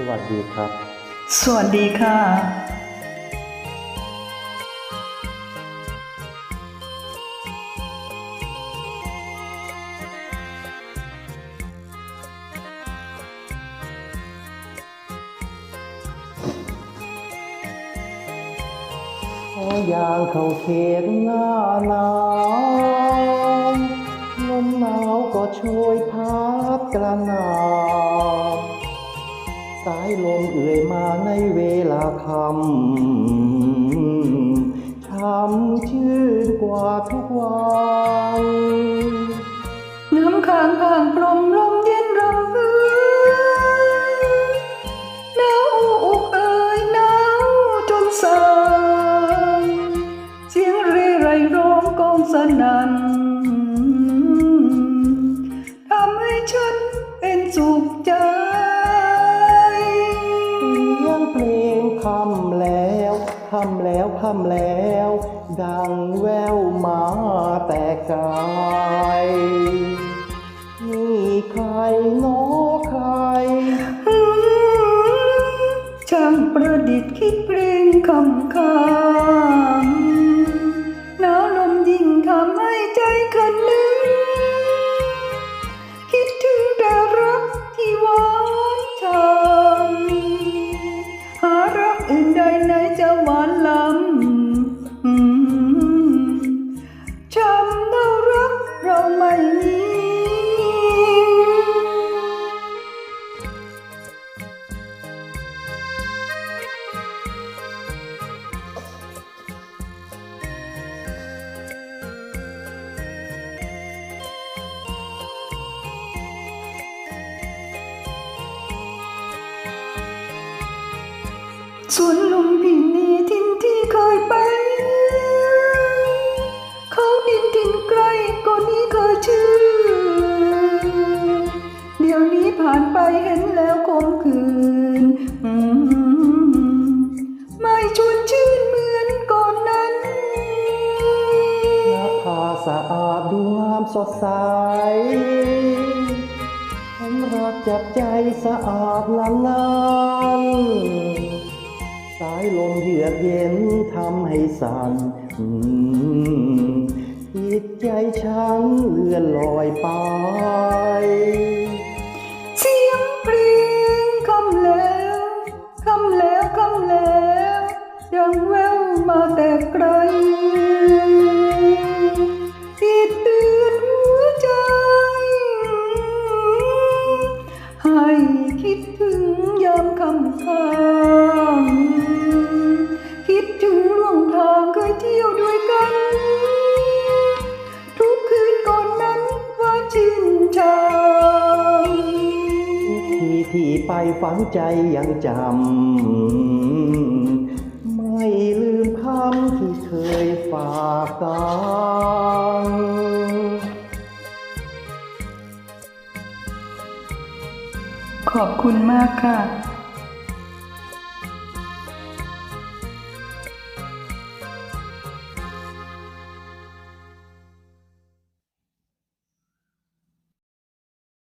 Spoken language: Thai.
สวัสดีครับ สวัสดีค่ะ ขอยางเข้าเขตหน้าหนาวลมหนาวก็ช่วยพัดกระหน่ำสายลมเอื่อยมาในเวลาคำช้ำชื่นกว่าทุกวันน้ำค้างข้างพรมลมเย็นรำพึงหนาวอุกเอ่ยหนาวจนสั่นเสียงเรไรร้องกองสนั่น เสีงเพลงคำแล้วคำแล้วคำแล้ว ดังแววมาแต่ไกลนี่ใครเนอใคร ช่างประดิษฐ์คิดเพลงคำคำ สวนลุมพินีทินที่เคยไป เขาดินทินไกลก็นี้เคยชื่อ เดี๋ยวนี้ผ่านไปเห็นแล้วคมคืน ไม่ชวนชื่นเหมือนก่อนนั้นหน้าผาสะอาดดูงามสดใสฉันรักจากใจสะอาดล้ำล้น สายลมเยือกเย็นทำให้สั่นจิตใจฉันเลื่อนลอยไป เสียงเพลงคำแล้วคำแล้วคำแล้วดังแววมาแต่ไกลติดตือนหัวใจ ให้คิดถึงยามคำคา ไปฝังใจยังจำ ไม่ลืมคำที่เคยฝากกันขอบคุณมากค่ะ